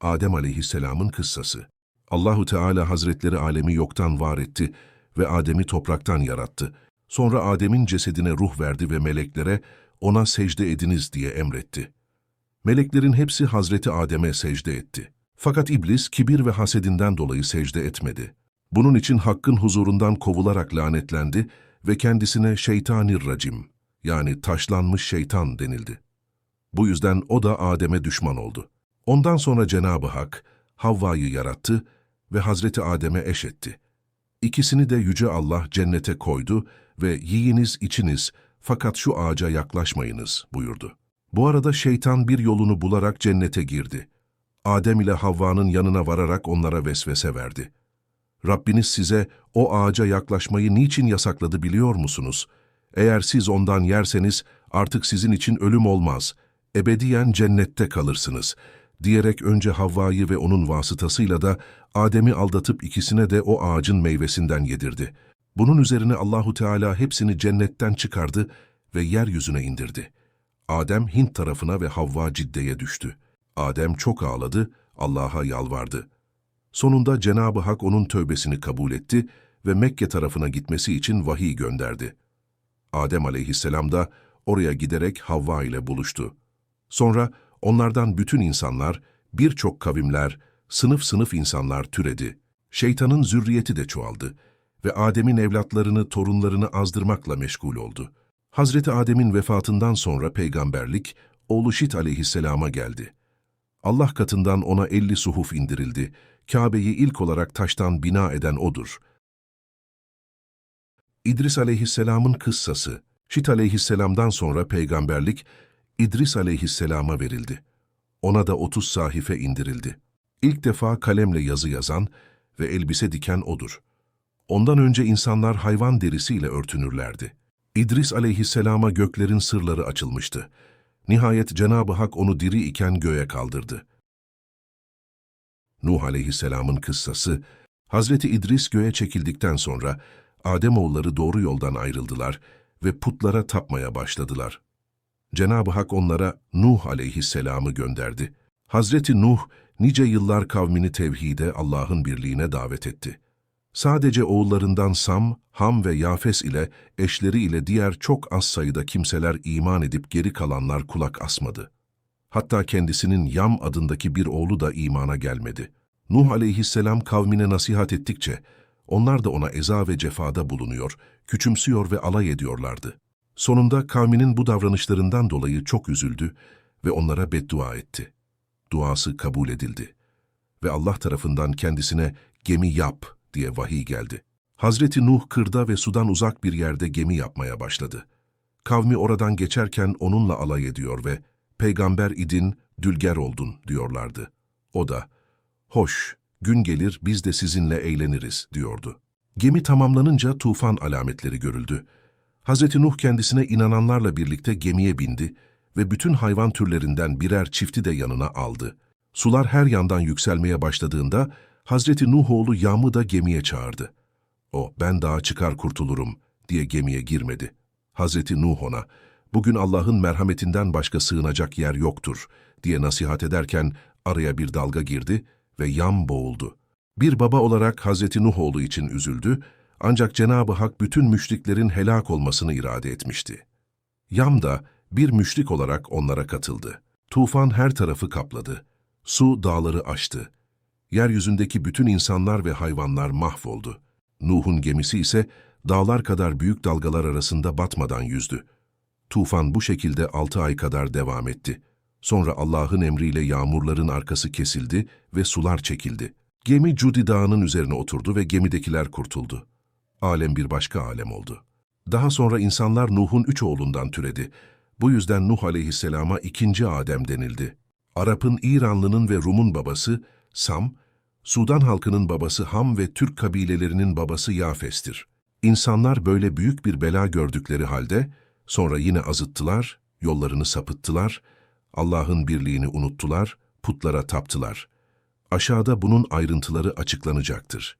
Adem aleyhisselamın kıssası. Allahu Teala Hazretleri alemi yoktan var etti ve Adem'i topraktan yarattı. Sonra Adem'in cesedine ruh verdi ve meleklere ona secde ediniz diye emretti. Meleklerin hepsi Hazreti Adem'e secde etti. Fakat iblis kibir ve hasedinden dolayı secde etmedi. Bunun için Hakk'ın huzurundan kovularak lanetlendi ve kendisine şeytanir racim yani taşlanmış şeytan denildi. Bu yüzden o da Adem'e düşman oldu. Ondan sonra Cenab-ı Hak Havva'yı yarattı ve Hazreti Adem'e eş etti. İkisini de Yüce Allah cennete koydu ve yiyiniz içiniz fakat şu ağaca yaklaşmayınız buyurdu. Bu arada şeytan bir yolunu bularak cennete girdi. Adem ile Havva'nın yanına vararak onlara vesvese verdi. Rabbiniz size o ağaca yaklaşmayı niçin yasakladı biliyor musunuz? Eğer siz ondan yerseniz artık sizin için ölüm olmaz, ebediyen cennette kalırsınız.'' Diyerek önce Havva'yı ve onun vasıtasıyla da Adem'i aldatıp ikisine de o ağacın meyvesinden yedirdi. Bunun üzerine Allahu Teala hepsini cennetten çıkardı ve yeryüzüne indirdi. Adem Hint tarafına ve Havva Cidde'ye düştü. Adem çok ağladı, Allah'a yalvardı. Sonunda Cenab-ı Hak onun tövbesini kabul etti ve Mekke tarafına gitmesi için vahiy gönderdi. Adem aleyhisselam da oraya giderek Havva ile buluştu. Sonra onlardan bütün insanlar, birçok kavimler, sınıf sınıf insanlar türedi. Şeytanın zürriyeti de çoğaldı ve Adem'in evlatlarını, torunlarını azdırmakla meşgul oldu. Hazreti Adem'in vefatından sonra peygamberlik, oğlu Şit aleyhisselama geldi. Allah katından ona elli suhuf indirildi. Kabe'yi ilk olarak taştan bina eden odur. İdris aleyhisselamın kıssası, Şit aleyhisselamdan sonra peygamberlik, İdris aleyhisselama verildi. Ona da 30 sahife indirildi. İlk defa kalemle yazı yazan ve elbise diken odur. Ondan önce insanlar hayvan derisiyle örtünürlerdi. İdris aleyhisselama göklerin sırları açılmıştı. Nihayet Cenab-ı Hak onu diri iken göğe kaldırdı. Nuh aleyhisselamın kıssası, Hazreti İdris göğe çekildikten sonra Ademoğulları doğru yoldan ayrıldılar ve putlara tapmaya başladılar. Cenab-ı Hak onlara Nuh aleyhisselamı gönderdi. Hazreti Nuh nice yıllar kavmini tevhide, Allah'ın birliğine davet etti. Sadece oğullarından Sam, Ham ve Yafes ile eşleri ile diğer çok az sayıda kimseler iman edip geri kalanlar kulak asmadı. Hatta kendisinin Yam adındaki bir oğlu da imana gelmedi. Nuh aleyhisselam kavmine nasihat ettikçe, onlar da ona eza ve cefada bulunuyor, küçümsüyor ve alay ediyorlardı. Sonunda kavminin bu davranışlarından dolayı çok üzüldü ve onlara beddua etti. Duası kabul edildi. Ve Allah tarafından kendisine gemi yap diye vahiy geldi. Hazreti Nuh kırda ve sudan uzak bir yerde gemi yapmaya başladı. Kavmi oradan geçerken onunla alay ediyor ve peygamber idin, dülger oldun diyorlardı. O da, hoş, gün gelir biz de sizinle eğleniriz diyordu. Gemi tamamlanınca tufan alametleri görüldü. Hz. Nuh kendisine inananlarla birlikte gemiye bindi ve bütün hayvan türlerinden birer çifti de yanına aldı. Sular her yandan yükselmeye başladığında Hazreti Nuh oğlu Yam'ı da gemiye çağırdı. O, ben dağa çıkar kurtulurum diye gemiye girmedi. Hazreti Nuh ona, bugün Allah'ın merhametinden başka sığınacak yer yoktur diye nasihat ederken araya bir dalga girdi ve Yam boğuldu. Bir baba olarak Hazreti Nuh oğlu için üzüldü ancak Cenab-ı Hak bütün müşriklerin helak olmasını irade etmişti. Yam da bir müşrik olarak onlara katıldı. Tufan her tarafı kapladı. Su dağları aştı. Yeryüzündeki bütün insanlar ve hayvanlar mahvoldu. Nuh'un gemisi ise dağlar kadar büyük dalgalar arasında batmadan yüzdü. Tufan bu şekilde altı ay kadar devam etti. Sonra Allah'ın emriyle yağmurların arkası kesildi ve sular çekildi. Gemi Cudi Dağı'nın üzerine oturdu ve gemidekiler kurtuldu. Alem bir başka alem oldu. Daha sonra insanlar Nuh'un üç oğlundan türedi. Bu yüzden Nuh aleyhisselama ikinci Adem denildi. Arap'ın İranlı'nın ve Rum'un babası Sam, Sudan halkının babası Ham ve Türk kabilelerinin babası Yafes'tir. İnsanlar böyle büyük bir bela gördükleri halde, sonra yine azıttılar, yollarını sapıttılar, Allah'ın birliğini unuttular, putlara taptılar. Aşağıda bunun ayrıntıları açıklanacaktır.